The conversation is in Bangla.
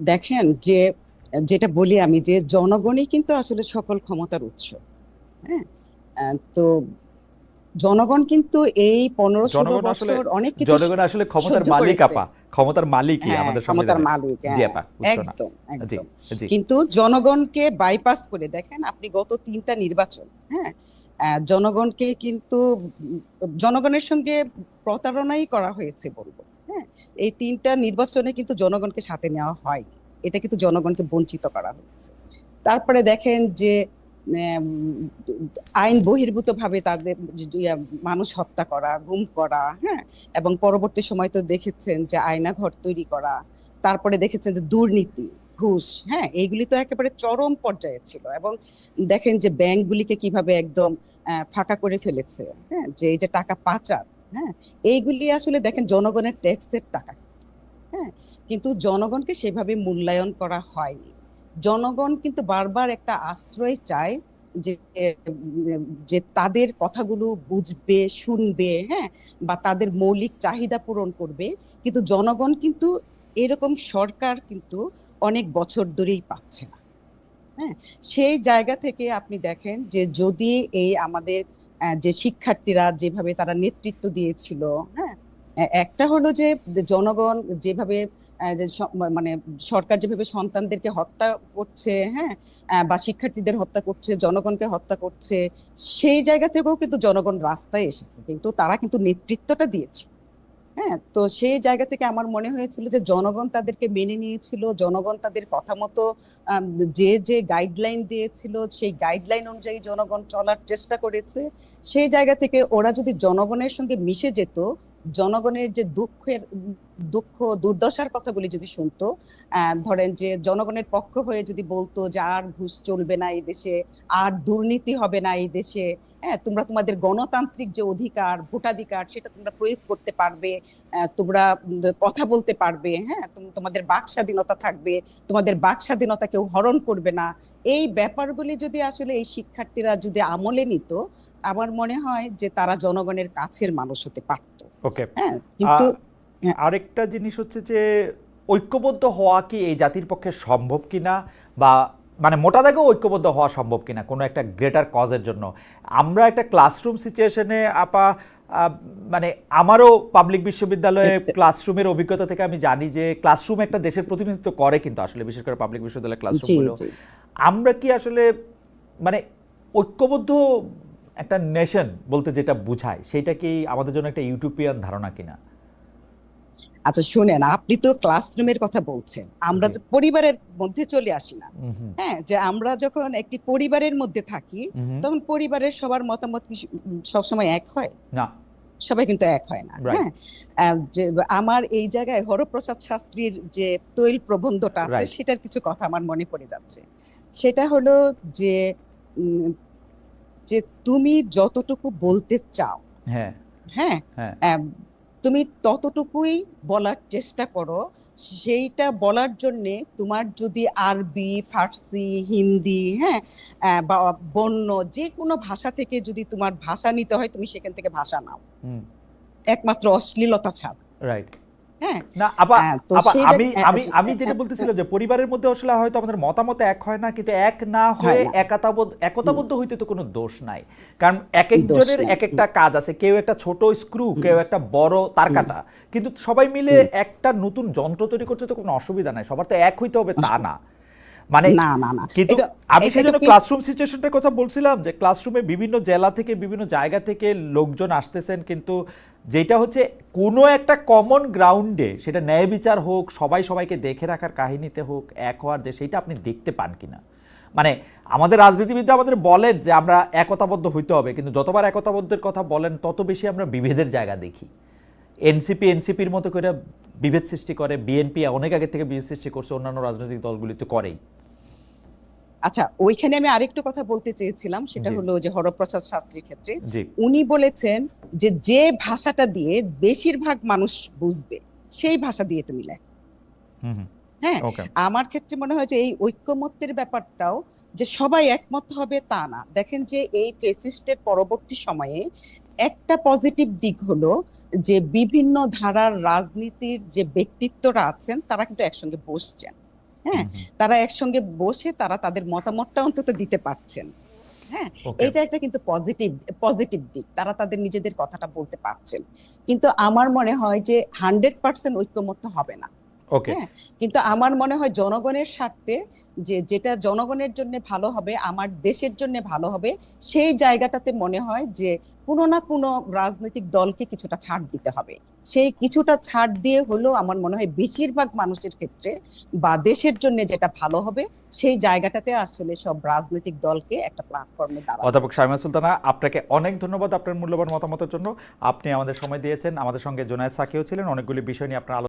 দেখেন যে যেটা বলি আমি যে জনগণই কিন্তু আসলে সকল ক্ষমতার উৎস হ্যাঁ? তো জনগণ কিন্তু এই পনেরো ষোলো বছর অনেক কিছু জনগণ আসলে ক্ষমতার মালিক আপা। ক্ষমতার মালিকই হ্যাঁ, আমাদের ক্ষমতার মালিক জি হ্যাঁ, আপা একদম একদম। কিন্তু জনগণকে বাইপাস করে দেখেন আপনি গত তিনটা নির্বাচন হ্যাঁ? জনগণকে কিন্তু জনগণের সঙ্গে প্রতারণাই করা হয়েছে বলব এই তিনটা নির্বাচনে কিন্তু জনগণকে সাথে নেওয়া হয়নি। এটা কিন্তু জনগণকে বঞ্চিত করা হয়েছে। তারপরে দেখেন যে আইন বহির্ভূত ভাবে তাদের মানুষ হত্যা করা, গুম করা হ্যাঁ? এবং পরবর্তী সময় তো দেখেছেন যে, আয়নাঘর তৈরি করা, তারপরে দেখেছেন যে, দুর্নীতি, ঘুষ হ্যাঁ? এইগুলি তো একেবারে চরম পর্যায়ে ছিল। এবং দেখেন যে, ব্যাংকগুলিকে কীভাবে একদম ফাঁকা করে ফেলেছে হ্যাঁ? যে, এই যে, টাকা পাচার হ্যাঁ? এইগুলি আসলে দেখেন জনগণের ট্যাক্সের টাকা। হ্যাঁ? কিন্তু জনগণকে সেভাবে মূল্যায়ন করা হয়নি। জনগণ কিন্তু বারবার একটা আশ্রয় চায় যে যে তাদের কথাগুলো বুঝবে, শুনবে হ্যাঁ? বা তাদের মৌলিক চাহিদা পূরণ করবে। কিন্তু জনগণ কিন্তু এরকম সরকার কিন্তু অনেক বছর ধরেই পাচ্ছে না। হ্যাঁ সেই জায়গা থেকে আপনি দেখেন যে যদি এই আমাদের যে শিক্ষার্থীরা যেভাবে তারা নেতৃত্ব দিয়েছিল হ্যাঁ একটা হলো যে জনগণ যেভাবে যে মানে সরকার যেভাবে সন্তানদেরকে হত্যা করছে হ্যাঁ বা শিক্ষার্থীদের হত্যা করছে, জনগণকে হত্যা করছে, সেই জায়গা থেকেও কিন্তু জনগণ রাস্তায় এসেছে। কিন্তু তারা কিন্তু নেতৃত্বটা দিয়েছে হ্যাঁ তো সেই জায়গা থেকে আমার মনে হয়েছিল যে জনগণ তাদেরকে মেনে নিয়েছিল, জনগণ তাদের কথা মতো যে যে গাইডলাইন দিয়েছিল, সেই গাইডলাইন অনুযায়ী জনগণ চলার চেষ্টা করেছে। সেই জায়গা থেকে ওরা যদি জনগণের সঙ্গে মিশে যেত জনগণের যে দুঃখের, দুঃখ, দুর্দশার কথাগুলি যদি শুনতো ধরেন যে জনগণের পক্ষ হয়ে যদি বলতো যে আর ঘুষ চলবে না এই দেশে, আর দুর্নীতি হবে না এই দেশে হ্যাঁ তোমরা তোমাদের গণতান্ত্রিক যে অধিকার, ভোটাধিকার, সেটা তোমরা প্রয়োগ করতে পারবে তোমরা কথা বলতে পারবে হ্যাঁ তোমাদের বাক স্বাধীনতা থাকবে, তোমাদের বাক স্বাধীনতা কেউ হরণ করবে না। এই ব্যাপারগুলি যদি আসলে এই শিক্ষার্থীরা যদি আমলে নিত, আমার মনে হয় যে তারা জনগণের কাছের মানুষ হতে পারতো। ওকে হ্যাঁ কিন্তু আরেকটা জিনিস হচ্ছে যে ঐক্যবদ্ধ হওয়া কি এই জাতির পক্ষে সম্ভব কিনা? বা মানে মোটা দাগেও ঐক্যবদ্ধ হওয়া সম্ভব কিনা কোনো একটা গ্রেটার কজের জন্য? আমরা একটা ক্লাসরুম সিচুয়েশনে আপা মানে আমারও পাবলিক বিশ্ববিদ্যালয়ে ক্লাসরুমের অভিজ্ঞতা থেকে আমি জানি যে ক্লাসরুম একটা দেশের প্রতিনিধিত্ব করে কিন্তু আসলে বিশেষ করে পাবলিক বিশ্ববিদ্যালয়ের ক্লাসরুমগুলো আমরা কি আসলে মানে ঐক্যবদ্ধ একটা নেশন বলতে যেটা বুঝায় সেটা কি আমাদের জন্য একটা ইউটোপিয়ান ধারণা কিনা? আচ্ছা শুনেন আপনি তো ক্লাসরুমের কথা বলছেন আমরা যে পরিবারের মধ্যে চলে আসি না হ্যাঁ যে আমরা যখন একটি পরিবারের মধ্যে থাকি তখন পরিবারের সবার মতামত কি সবসময় এক হয়? না। সবাই কিন্তু এক হয় না হ্যাঁ? আমার এই জায়গায় হরপ্রসাদ শাস্ত্রীর যে তৈল প্রবন্ধটা আছে সেটার কিছু কথা আমার মনে পড়ে যাচ্ছে। সেটা হলো যে যে তুমি যতটুকু বলতে চাও। হ্যাঁ। হ্যাঁ? হ্যাঁ। তুমি ততটুকুই বলার চেষ্টা করো। সেইটা বলার জন্যে তোমার যদি আরবি ফার্সি হিন্দি হ্যাঁ বা বন্য যে কোনো ভাষা থেকে যদি তোমার ভাষা নিতে হয় তুমি সেখান থেকে ভাষা নাও। হুম। একমাত্র অশ্লীলতা ছাড়া। রাইট। হ্যাঁ না আপা হ্যাঁ, আমি আমি আচ্ছা, আমি যেটা বলতেছিলাম যে পরিবারের মধ্যে আসলে হয়তো আমাদের মতামত এক হয় না কিন্তু এক না হয়ে হয় একতাবদ্ধ একতাবদ্ধ হইতে তো কোনো দোষ নাই। কারণ এক একজনের এক একটা কাজ আছে কেউ একটা ছোট স্ক্রু কেউ একটা বড় তার কাটা কিন্তু সবাই মিলে একটা নতুন যন্ত্র তৈরি করতে তো কোনো অসুবিধা নাই সবার তো এক হইতে হবে তা না। মানে না না না। কিন্তু আমি এটা সেই জন্য তো কি- ক্লাসরুম সিচুয়েশনটার কথা বলছিলাম যে ক্লাসরুমে বিভিন্ন জেলা থেকে বিভিন্ন জায়গা থেকে লোকজন আসতেছেন কিন্তু যেটা হচ্ছে কোনো একটা কমন গ্রাউন্ডে সেটা ন্যায় বিচার হোক সবাই সবাইকে দেখে রাখার কাহিনীতে হোক এক হওয়ার যে সেইটা আপনি দেখতে পান কিনা। মানে আমাদের রাজনীতিবিদরা আমাদের বলেন যে আমরা একতাবদ্ধ হইতে হবে কিন্তু যতবার একতাবদ্ধের কথা বলেন তত বেশি আমরা বিভেদের জায়গা দেখি। এনসিপি এনসিপির মতো করে বিভেদ সৃষ্টি করে বিএনপি অনেক আগে থেকে বিভেদ সৃষ্টি করছে অন্যান্য রাজনৈতিক দলগুলি তো করেই। আচ্ছা ওইখানে আমি আরেকটু কথা বলতে চেয়েছিলাম সেটা হলো যে হরপ্রসাদ শাস্ত্রীর ক্ষেত্রে। উনি বলেছেন যে যে ভাষাটা দিয়ে বেশিরভাগ মানুষ বুঝবে সেই ভাষা দিয়ে তুমি লেখ। হ্যাঁ আমার ক্ষেত্রে মনে হয় যে এই ঐক্যমত্যের ব্যাপারটাও যে সবাই একমত হবে তা না। দেখেন যে এই ফেসিস্টের পরবর্তী সময়ে একটা পজিটিভ দিক হলো যে বিভিন্ন ধারার রাজনীতির যে ব্যক্তিত্বরা আছেন তারা কিন্তু একসঙ্গে বসছেন। হ্যাঁ তারা একসঙ্গে বসে তারা তাদের মতামতটা অন্তত দিতে পারছেন। হ্যাঁ এটা একটা কিন্তু পজিটিভ পজিটিভ দিক। তারা তাদের নিজেদের কথাটা বলতে পারছেন। কিন্তু আমার মনে হয় যে হান্ড্রেড পার্সেন্ট ঐক্যমত্য হবে না। কিন্তু আমার মনে হয় জনগণের স্বার্থে যে যেটা জনগণের জন্য ভালো হবে আমার দেশের জন্য ভালো হবে সেই জায়গাটাতে মনে হয় যে কোনো না কোনো রাজনৈতিক দলকে কিছুটা ছাড় দিতে হবে। সেই কিছুটা ছাড় দিয়ে হলেও আমার মনে হয় বেশিরভাগ মানুষের ক্ষেত্রে বা দেশের জন্য যেটা ভালো হবে সেই জায়গাটাতে আসলে সব রাজনৈতিক দলকে একটা প্ল্যাটফর্মে দাঁড়ানো অধ্যাপক উচিত। সুলতানা আপনাকে অনেক ধন্যবাদ আপনার মূল্যবান মতামতের জন্য। আপনি আমাদের সময় দিয়েছেন। আমাদের সঙ্গে জোনায়েদ সাকিও ছিলেন। অনেকগুলি বিষয় নিয়ে আপনার